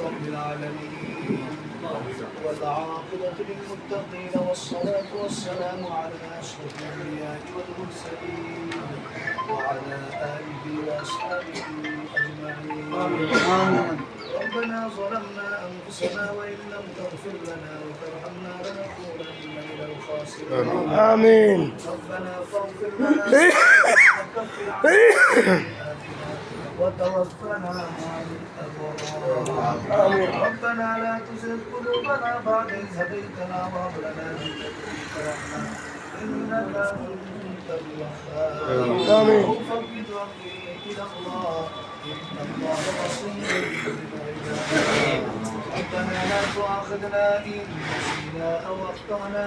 رب العالمين. والعاقبة للمتقين والصلاة والسلام على أشرف الأنبياء والمرسلين وعلى آله وأصحابه أجمعين. ربنا ظلمنا أنفسنا وإن لم تغفر لنا وترحمنا لنكونن من الخاسرين آمين ربنا فاغفر لنا وتوفنا مع الأبرار. ربنا لا تزغ قلوبنا بعد إذ هديتنا وهب لنا من لدنك رحمة. إنك أنت الوهاب. وفوض أمري إلى الله. إن الله بصير بالعباد. ربنا لا تؤاخذنا إن نسينا أو أخطأنا.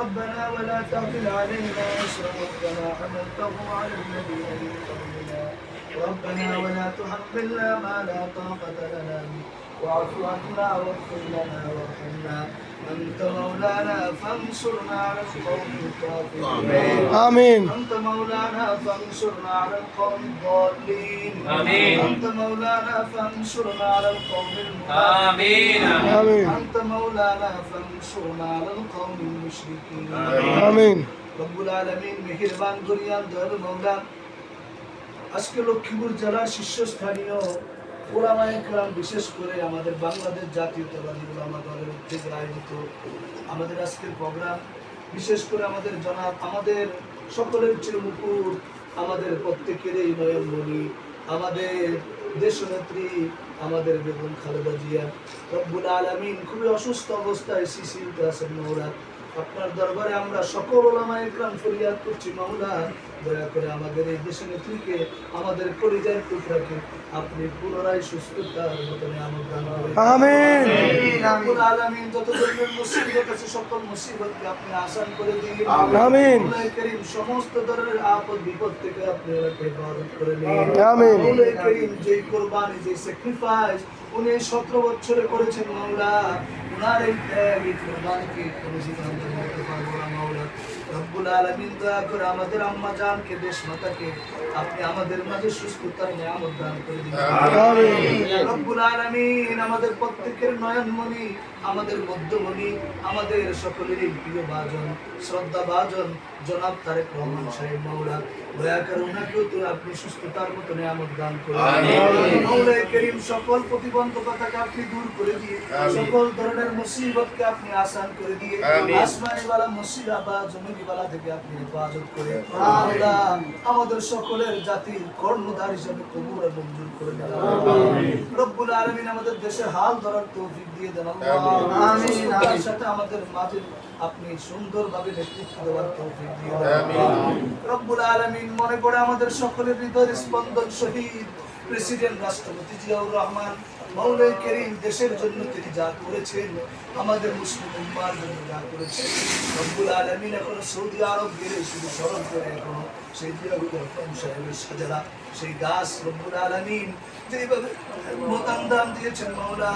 ربنا ولا تحمل علينا إصرا كما حملته على الذين من قبلنا ربنا ولا تحملنا ما لا طاقة لنا. واعف عنا واغفر لنا وارحمنا. أنت مولانا فانصرنا على القوم الكافرين آمين. أنت مولانا فانصرنا على القوم الضالين. آمين. أنت مولانا فانصرنا على القوم آمين. آمين. أنت مولانا فانصرنا على القوم المشركين. آمين. رب العالمين مهربان دنيا دار مولانا. আজকে লক্ষ্মীপুর জেলার শীর্ষস্থানীয় ওলামায়ে কেরাম বিশেষ করে আমাদের বাংলাদেশ জাতীয়তাবাদী ওলামা দলের উদ্যোগে আয়োজিত আমাদের আজকের প্রোগ্রাম। বিশেষ করে আমাদের জনাব, আমাদের সকলের চেয়ে মুকুট, আমাদের প্রত্যেকের এই নয়নমণি আমাদের দেশনেত্রী, আমাদের বেগম খালেদা জিয়া। রব্বুল আলমিন খুবই অসুস্থ অবস্থায় সিসিতে আছেন মৌরা আপনার দরবারে আমরা সকল ওলামায় গ্রাম ফরিয়াদ করছি মামলা দয়া করে আমাদের এই দেশে নেত্রীকে, আমাদের পরিচয় টুকরাকে আপনি পুনরায় সুস্থতার মতনে আমার দান রব্বুল আলামিন। যত ধরনের মুসিবত আছে সকল মুসিবতকে আপনি আসান করে দিন। আমিন। করিম সমস্ত ধরনের আপদ বিপদ থেকে আপনি ওনাকে হেফাজত করে নিন। আমিন। করিম যে কোরবানি যে স্যাক্রিফাইস উনি সতেরো বছরে করেছেন মাওলা উনার এই ত্যাগ এই কোরবানিকে কোনোদিন আমরা করতে পারব না মাওলা রব্বুল আলামিন দয়া করে আমাদের আম্মা জানকে দেশ মাতাকে আপনি আমাদের মাঝে সুস্থতার নিয়ামত দান করে দিন। আমিন। রব্বুল আলামিন আমাদের প্রত্যেকের নয়নমণি আমাদের মধ্যমণি আমাদের সকলেরই প্রিয় বাজন শ্রদ্ধা বাজন জনাব তারেক রহমান সাহেব মাওলা। দয়া করে ওনাকেও তো আপনি সুস্থতার মতো নিয়ামত দান করুন মাওলায়ে করিম সকল প্রতিবন্ধকতাকে আপনি দূর করে দিয়ে সকল ধরনের মুসিবতকে আপনি আসান করে দিয়ে আসমানি বালা মুসিবা বা জমিনি বালা থেকে আপনি হেফাজত করে আমাদের সকলের জাতির কর্ণধার হিসেবে কবুল আর মঞ্জুর করে দেন। রব্বুল আলামিন আমাদের দেশের হাল ধরার তৌফিক দিয়ে দেন। আমিন। সাথে আমাদের মাঝে আপনি সুন্দরভাবে নেতৃত্ব দেওয়ার তৌফিক দিয়ে দেন। রব্বুল আলামিন মনে করে আমাদের সকলের হৃদয়ের স্পন্দন শহীদ প্রেসিডেন্ট রাষ্ট্রপতি জিয়াউর রহমান মৌলাই করিম দেশের জন্য তিনি যা করেছেন, আমাদের মুসলিম উম্মার জন্য যা করেছেন। রব্বুল আলামিন এখন সৌদি আরব গেলে শুধু স্মরণ করে এখনও সেই সাহেবের সাজারা, সেই রব্বুল আলামিন যেভাবে মতান দান দিয়েছেন মাওলা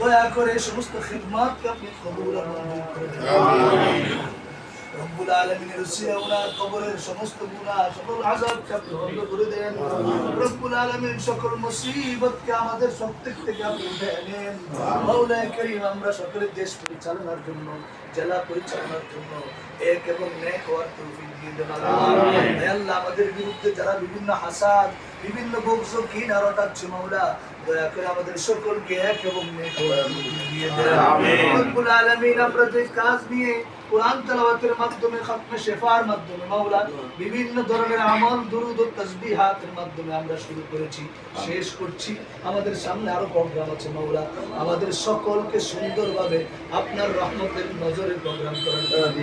দয়া করে সমস্ত খিদমাতকে আপনি মঞ্জুর করে রব্বুল আলামিনের কবরের সমস্ত সকল আপনি বন্ধ করে দেন? রব্বুল আলামিন সকল মুসিবতকে আমাদের প্রত্যেক থেকে আপনি উঠে করিম আমরা সকলের দেশ পরিচালনার জন্য জেলা পরিচালনার জন্য এক এবং নেক হওয়ার তৌফিক দিয়ে দেন আল্লাহ আমাদের বিরুদ্ধে যারা বিভিন্ন হাসাদ বিভিন্ন বংশ কিন আর রটাচ্ছে মাওলা দয়া করে আমাদের সকলকে এক এবং আমরা যে কাজ নিয়ে কোরআন তেলাওয়াতের মাধ্যমে খতমে শেফার মাধ্যমে মাওলা বিভিন্ন ধরনের আমল দুরুদ ও তাসবিহাতের মাধ্যমে আমরা শুরু করেছি শেষ করছি। আমাদের সামনে আরও প্রোগ্রাম আছে মাওলা। আমাদের সকলকে সুন্দরভাবে আপনার রহমতের নজরে প্রোগ্রাম করার জন্য।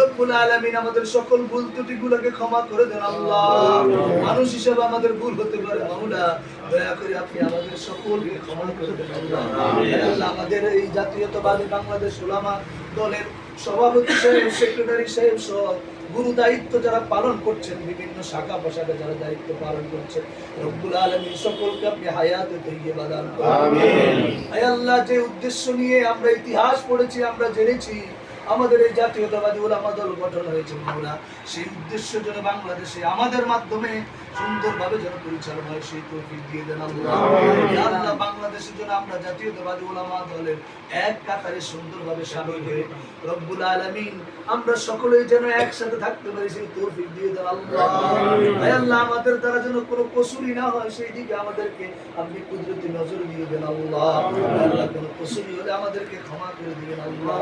রব্বুল আলামিন আমাদের সকল ভুল ত্রুটিগুলোকে ক্ষমা করে দেন আল্লাহ। মানুষ হিসেবে আমাদের ভুল হতে পারে। মাওলা দয়া করে আপনি আমাদের সকলকে ক্ষমা করে আল্লাহ আমাদের এই জাতীয়তাবাদী বাংলাদেশ ওলামা দলের সভাপতি সাহেব সেক্রেটারি সাহেব সহ গুরু দায়িত্ব যারা পালন করছেন বিভিন্ন শাখা প্রশাখা যারা দায়িত্ব পালন করছেন রব্বুল আলামিন সকলকে আপনি হায়াতে তৈয়বা দান করুন। আল্লাহ যে উদ্দেশ্য নিয়ে আমরা ইতিহাস পড়েছি আমরা জেনেছি আমাদের এই জাতীয়তাবাদী ওলামা দল গঠন হয়েছে মাওলা। সেই উদ্দেশ্য যেন বাংলাদেশে আমাদের মাধ্যমে সুন্দরভাবে যেন পরিচালনা হয় সেই তৌফিক দিয়ে দেন আল্লাহ। আল্লাহ বাংলাদেশে যেন যেন আমরা জাতীয়তাবাদী ওলামা দলের এক কাতারে সুন্দরভাবে সামিল হয়ে রব্বুল আলামিন আমরা সকলেই যেন একসাথে থাকতে পারি সেই তৌফিক দিয়ে দেন আল্লাহ। আল্লাহ আমাদের দ্বারা যেন কোনো কসুরি না হয় সেই দিকে আমাদেরকে আপনি কুদরতি নজর দিয়ে দেন আল্লাহ। আল্লাহ কোনো কসুরি হলে আমাদেরকে ক্ষমা করে দিবেন আল্লাহ।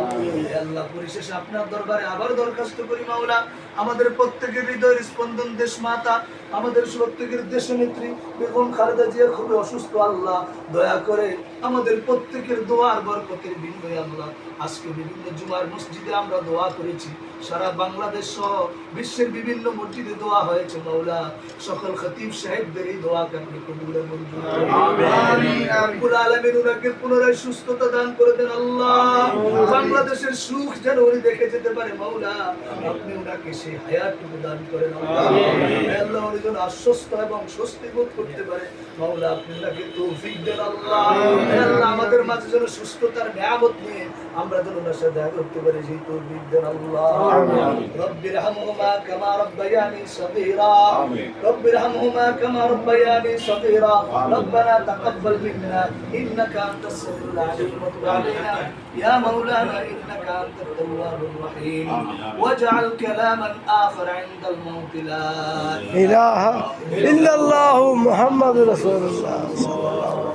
আল্লাহ পরিশেষে আপনার দরবারে আবার দরখাস্ত করি মাওলা। আমাদের প্রত্যেকের হৃদয়ের স্পন্দন দেশ মাতা আমাদের প্রত্যেকের দেশ নেত্রী বেগম খালেদা জিয়া খুবই অসুস্থ আল্লাহ দয়া করে আমাদের প্রত্যেকের দোয়ার বরকতের বিনিময়ে আল্লাহ। আজকে বিভিন্ন জুমার মসজিদে আমরা দোয়া করেছি। সারা বাংলাদেশ সহ বিশ্বের বিভিন্ন মসজিদে দোয়া হয়েছে মাওলা। সকল খতিব সাহেবদের এই মঞ্জুর। আমিন। রব্বুল আলামিন উনাকে পুনরায় সুস্থতা দান করে দেন আল্লাহ। বাংলাদেশের সুখ যেন উনি দেখে যেতে পারে মাওলা আপনি উনাকে সেই হায়াতটুকু দান করেন আল্লাহ হে আল্লাহ উনি যেন আশ্বস্ত এবং স্বস্তি বোধ করতে পারে মাওলা আপনি উনাকে তৌফিক দেন আল্লাহ হে আল্লাহ আমাদের মাঝে যেন সুস্থতার নিয়ামত নিয়ে আমরা যেন ওনার সাথে দেখা করতে পারি সেই তৌফিক দেন আল্লাহ رب ارحمهما كما ربياني صغيرا رب ارحمهما كما ربياني صغيرا ربنا تقبل منا انك انت السميع العليم وتب علينا يا مولانا انك انت الله الرحيم. واجعل كلاما آخر عند الموت لا إله إلا الله محمد رسول الله. صلى الله عليه وسلم